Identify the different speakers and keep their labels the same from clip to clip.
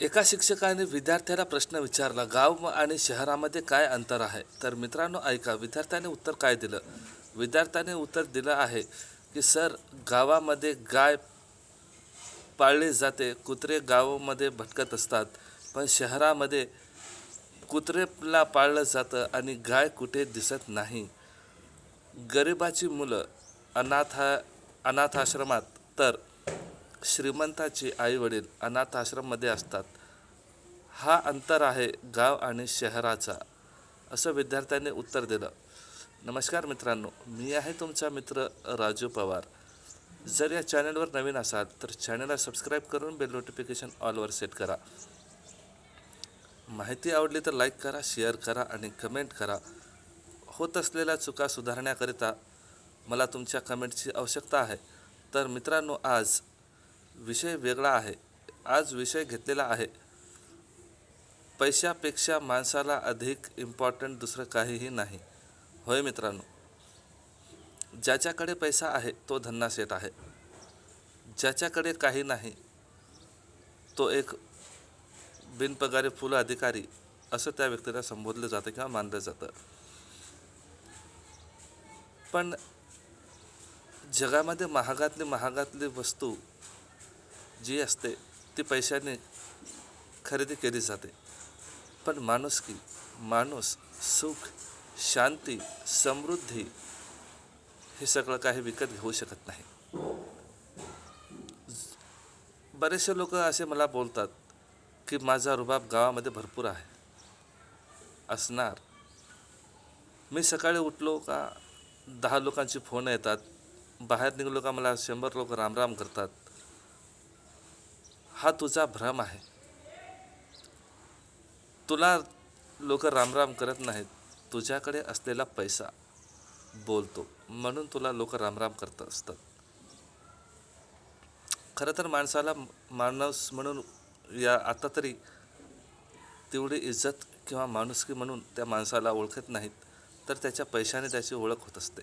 Speaker 1: एका शिक्षकाने विद्यार्थ्याला प्रश्न विचारला गाव आणि शहरामध्ये काय अंतर आहे? तर मित्रांनो ऐका विद्यार्थ्याने उत्तर काय दिलं? विद्यार्थ्याने उत्तर दिलं आहे की सर गावामध्ये गाय पाळली जाते कुत्रे गावामध्ये भटकत असतात पण शहरामध्ये कुत्रेला पाळलं जातं आणि गाय कुठे दिसत नाही. गरिबाची मुलं अनाथा अनाथाश्रमात तर श्रीमंताचे आईवडील अनाथ आश्रममध्ये असतात. हा अंतर आहे गाव आणि शहराचा असं विद्यार्थ्यांनी उत्तर दिलं. नमस्कार मित्रांनो मी आहे तुमचा मित्र राजू पवार. जर या चॅनलवर नवीन असाल तर चॅनलला सबस्क्राईब करून बेल नोटिफिकेशन ऑलवर सेट करा. माहिती आवडली तर लाईक करा शेअर करा आणि कमेंट करा. होत असलेल्या चुका सुधारण्याकरिता मला तुमच्या कमेंटची आवश्यकता आहे. तर मित्रांनो आज विषय वेगळा आहे. आज विषय घेतलेला आहे. पैशापेक्षा माणसाला अधिक इम्पॉर्टंट दुसरं काहीही नाही. होय मित्रांनो? ज्याच्याकडे पैसा आहे तो धन्नाशेठ आहे. ज्याच्याकडे काही नाही तो एक बिनपगारी फुल अधिकारी असं त्या व्यक्तीला संबोधलं जातं किंवा मानलं जातं. पण जगामध्ये महागातली महागातली वस्तू जी असते ती पैशाने खरेदी केली जाते. पण माणुसकी माणूस सुख शांती समृद्धी हे सगळं काही विकत घेऊ शकत नाही. बरेचसे लोक असे मला बोलतात की माझा रुबाब गावामध्ये भरपूर आहे. असणार. मी सकाळी उठलो का दहा लोकांचे फोन येतात. बाहेर निघलो का मला शंभर लोक रामराम करतात. हा तुझा भ्रम आहे. तुला लोक रामराम करत नाहीत. तुझ्याकडे असलेला पैसा बोलतो. म्हणून तुला लोक रामराम करत असतात. खरं तर माणसाला माणूस म्हणून या आता तरी तेवढी इज्जत किंवा माणुसकी म्हणून त्या माणसाला ओळखत नाहीत तर त्याच्या पैशाने त्याची ओळख होत असते.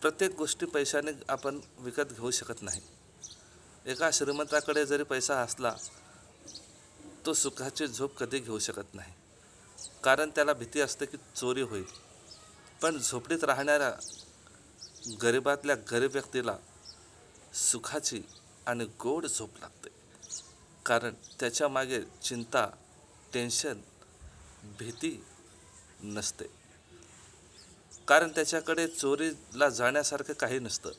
Speaker 1: प्रत्येक गोष्टी पैशाने आपण विकत घेऊ शकत नाही. एका श्रीमंताकडे जरी पैसा असला तो सुखाची झोप कधी घेऊ शकत नाही. कारण त्याला भीती असते की चोरी होईल. पण झोपडीत राहणाऱ्या गरिबातल्या गरीब व्यक्तीला सुखाची आणि गोड झोप लागते. कारण त्याच्यामागे चिंता टेन्शन भीती नसते. कारण त्याच्याकडे चोरीला जाण्यासारखं काही नसतं.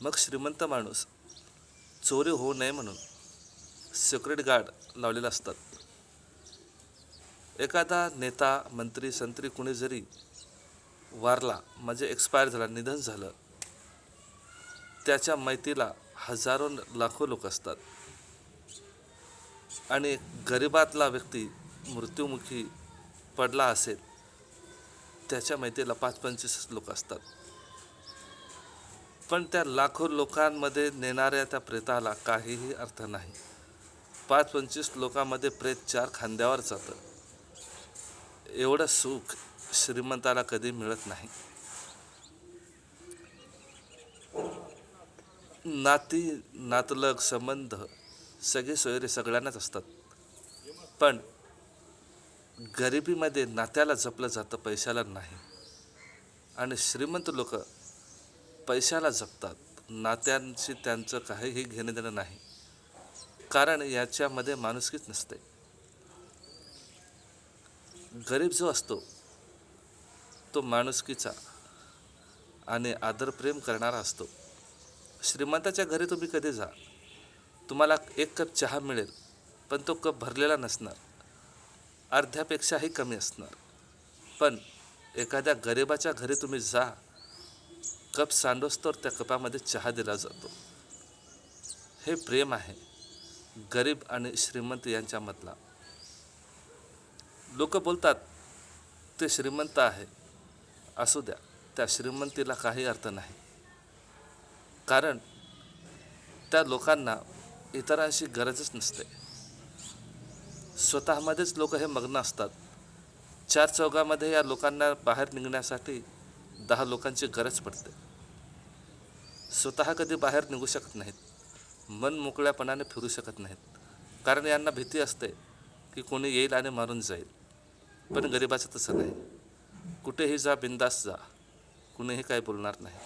Speaker 1: मग श्रीमंत माणूस चोरी होऊ नये म्हणून सिक्युरिट गार्ड लावलेले असतात. एखादा नेता मंत्री संत्री कुणी जरी वारला म्हणजे एक्सपायर झाला निधन झालं त्याच्या मैतीला हजारो लाखो लोक असतात. आणि गरिबातला व्यक्ती मृत्युमुखी पडला असेल त्याच्या मैतीला पाच पंचवीस लोक असतात. पण त्या लाखो लोकांमध्ये नेणाऱ्या त्या प्रेताला काहीही अर्थ नाही. पाच पंचवीस लोकांमध्ये प्रेत चार खांद्यावर जातं. एवढं सुख श्रीमंताला कधी मिळत नाही. नाती नातलग संबंध सगळे सोयरे सगळ्यांनाच असतात. पण गरिबीमध्ये नात्याला जपलं जातं पैशाला नाही. आणि श्रीमंत लोक पैशाला जपतात. नात्यांशी त्यांचं काहीही घेणं देणं नाही. कारण याच्यामध्ये माणुसकीच नसते. गरीब जो असतो तो माणुसकीचा आणि आदरप्रेम करणारा असतो. श्रीमंताच्या घरी तुम्ही कधी जा. तुम्हाला एक कप चहा मिळेल पण तो कप भरलेला नसणार. अर्ध्यापेक्षाही कमी असणार. पण एखाद्या गरिबाच्या घरी तुम्ही जा. कप सांडोस तर त्या कपामध्ये चहा दिला जातो. हे प्रेम आहे. गरीब आणि श्रीमंत यांच्यामधला. लोक बोलतात ते श्रीमंत आहे. असू द्या. त्या श्रीमंतीला काही अर्थ नाही. कारण त्या लोकांना इतरांशी गरजच नसते. स्वतःमध्येच लोक हे मग्न असतात. चार चौघामध्ये या लोकांना बाहेर निघण्यासाठी दहा लोकांची गरज पडते. स्वतः कधी बाहेर निघू शकत नाहीत. मन मोकळ्यापणाने फिरू शकत नाहीत. कारण यांना भीती असते की कोणी येईल आणि मारून जाईल. पण गरिबाचं तसं नाही. कुठेही जा बिंदास जा. कुणीही काही बोलणार नाही.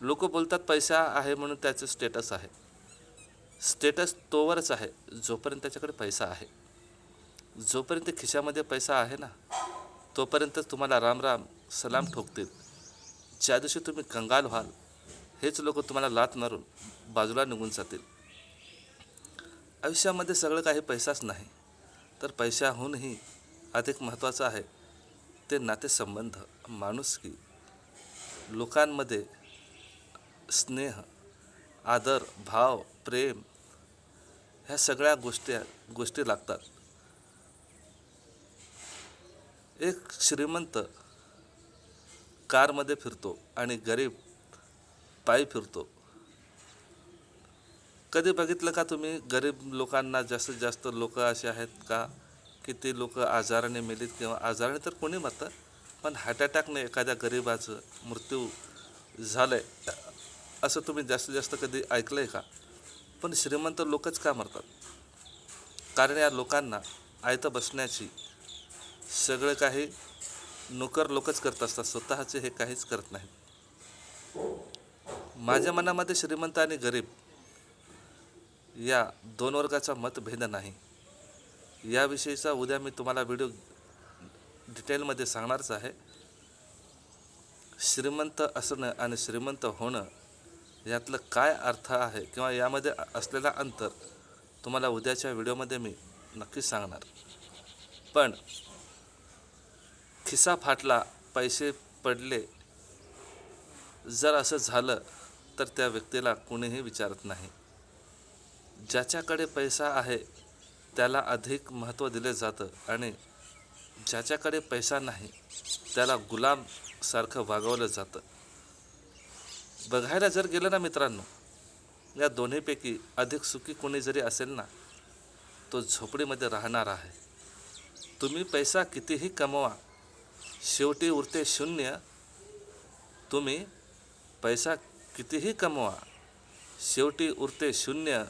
Speaker 1: लोक बोलतात पैसा आहे म्हणून त्याचं स्टेटस आहे. स्टेटस तोवरच आहे जोपर्यंत त्याच्याकडे पैसा आहे. जोपर्यंत खिशामध्ये पैसा आहे ना तोपर्यंत तुम्हाला राम राम सलाम ठोकतील. ज्या दिवशी तुम्ही कंगाल व्हाल हेच लोक तुम्हाला लात मारून बाजूला निघून जातील. आयुष्यामध्ये सगळं काही पैसाच नाही तर पैशाहूनही अधिक महत्त्वाचं आहे ते नातेसंबंध माणुसकी लोकांमध्ये स्नेह आदर भाव प्रेम ह्या सगळ्या गोष्टी गोष्टी लागतात. एक श्रीमंत कारमध्ये फिरतो आणि गरीब पायी फिरतो. कधी बघितलं का तुम्ही? गरीब लोकांना जास्तीत जास्त लोक असे आहेत का? की ते लोक आजाराने मेलीत किंवा आजाराने तर कोणी मरतं पण हार्ट अटॅकने एखाद्या गरीबाचं मृत्यू झालं आहे असं तुम्ही जास्तीत जास्त कधी ऐकलं आहे का? पण श्रीमंत लोकच का मरतात? कारण या लोकांना आयतं बसण्याची सगळं काही नोकर लोकच करत असतात. स्वतःचे हे काहीच करत नाहीत. माझ्या मनामध्ये श्रीमंत आणि गरीब या दोन वर्गाचा मतभेद नाही. याविषयीचा उद्या मी तुम्हाला व्हिडिओ डिटेलमध्ये सांगणारच आहे. श्रीमंत असणं आणि श्रीमंत होणं यातलं काय अर्थ आहे किंवा यामध्ये असलेला अंतर तुम्हाला उद्याच्या व्हिडिओमध्ये मी नक्कीच सांगणार. पण खिसा फाटला पैसे पडले जर असं झालं तर त्या व्यक्तीला कुणीही विचारत नाही. ज्याच्याकडे पैसा आहे त्याला अधिक महत्त्व दिले जातं आणि ज्याच्याकडे पैसा नाही त्याला गुलामसारखं वागवलं जातं. बघायला जर गेलं ना मित्रांनो या दोन्हीपैकी अधिक सुखी कोणी जरी असेल ना तो झोपडीमध्ये राहणार आहे. तुम्ही पैसा कितीही कमवा शेवटी उरते शून्य तुम्ही पैसा कितीही कमवा शेवटी उरते शून्य.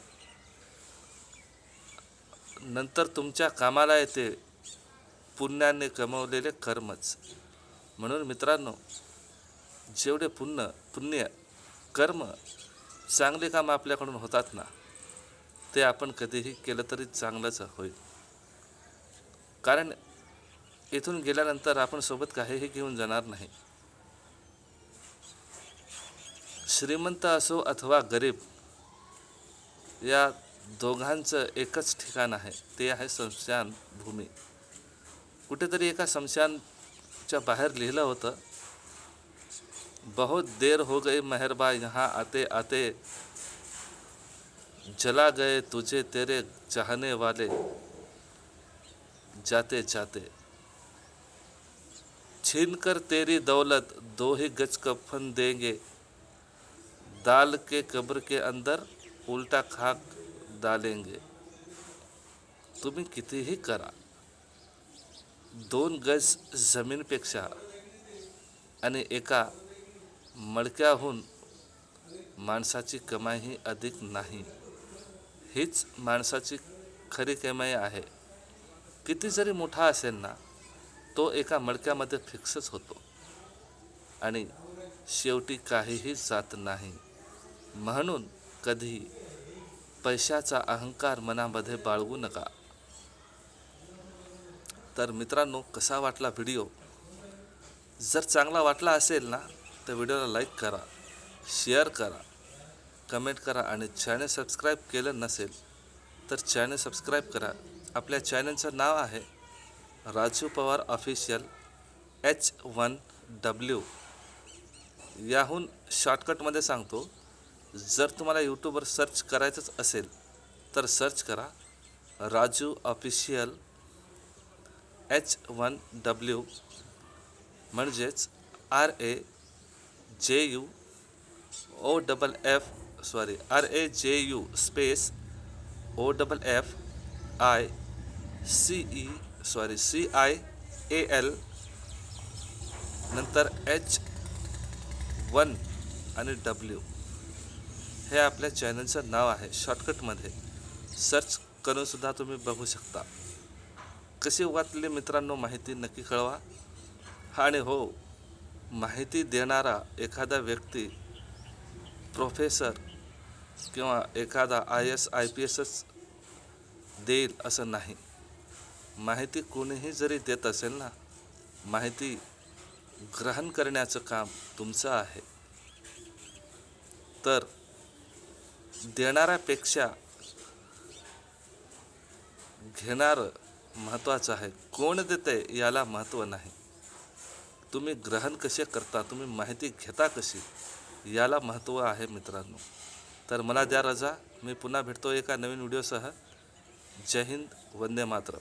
Speaker 1: नंतर तुमच्या कामाला येते पुण्याने कमवलेले कर्मच. म्हणून मित्रांनो जेवढे पुण्य पुण्य कर्म चांगले काम आपल्याकडून होतात ना ते आपण कधीही केलं तरी चांगलंच होईल. कारण इथून गेल्यानंतर आपण सोबत काहीही घेऊन जाणार नाही. श्रीमंत असो अथवा गरीब या दोघांचं एकच ठिकाण आहे. ते आहे शमशान भूमी. कुठेतरी एका शमशानच्या बाहेर लिहिलं होतं बहुत देर हो गई मेहरबा यहाँ आते आते जला गए तुझे तेरे चाहने वाले जाते जाते। छीन कर तेरी दौलत दो ही गज कफन देंगे दाल के कब्र के अंदर उल्टा खाक डालेंगे। तुम्ही कितीही करा। दोन गज जमीनपेक्षा आणि एका मडक्याहून माणसाची कमाई ही अधिक नाही। हीच माणसाची खरी कमाई आहे। किती जरी मोठा असेल ना तो एका मडक्यामध्ये फिक्सच होतो। आणि शेवटी काहीही जात नाही। म्हणून कधी पैशाचा अहंकार मनामध्ये बाळगू नका. तर मित्रांनो कसा वाटला व्हिडिओ? जर चांगला वाटला असेल ना तर व्हिडिओला लाईक करा शेअर करा कमेंट करा आणि चॅनल सबस्क्राईब केलं नसेल तर चॅनल सबस्क्राईब करा. आपल्या चॅनलचं नाव आहे Raju Pawar official H one W. याहून शॉर्टकटमध्ये सांगतो जर तुम्हाला यूट्यूबवर सर्च करायचंच असेल तर सर्च करा Raju official H one W म्हणजेच R A J U O double F sorry R A J U space O double F I C E sorry C I A L नंतर H one आणि W हे आपल्या चॅनलचं नाव आहे शॉर्टकटमध्ये. Search करूनसुद्धा तुम्ही बघू शकता. कशी वाटली मित्रांनो माहिती नक्की कळवा. आणि हो माहिती देणारा एखादा व्यक्ती प्रोफेसर किंवा एखादा आय एस आय पी एसच देईल असं नाही. माहिती कोणीही जरी देत असेल ना माहिती ग्रहण करण्याचं काम तुमचं आहे. तर देणाऱ्यापेक्षा घेणारं महत्त्वाचं आहे. कोण देते याला महत्त्व नाही. तुम्ही ग्रहण कसे करता तुम्ही माहिती घेता कशी याला महत्त्व आहे मित्रांनो. तर मला द्या रजा मी पुन्हा भेटतो एका नवीन व्हिडिओसह. जय हिंद वंदे मातरम.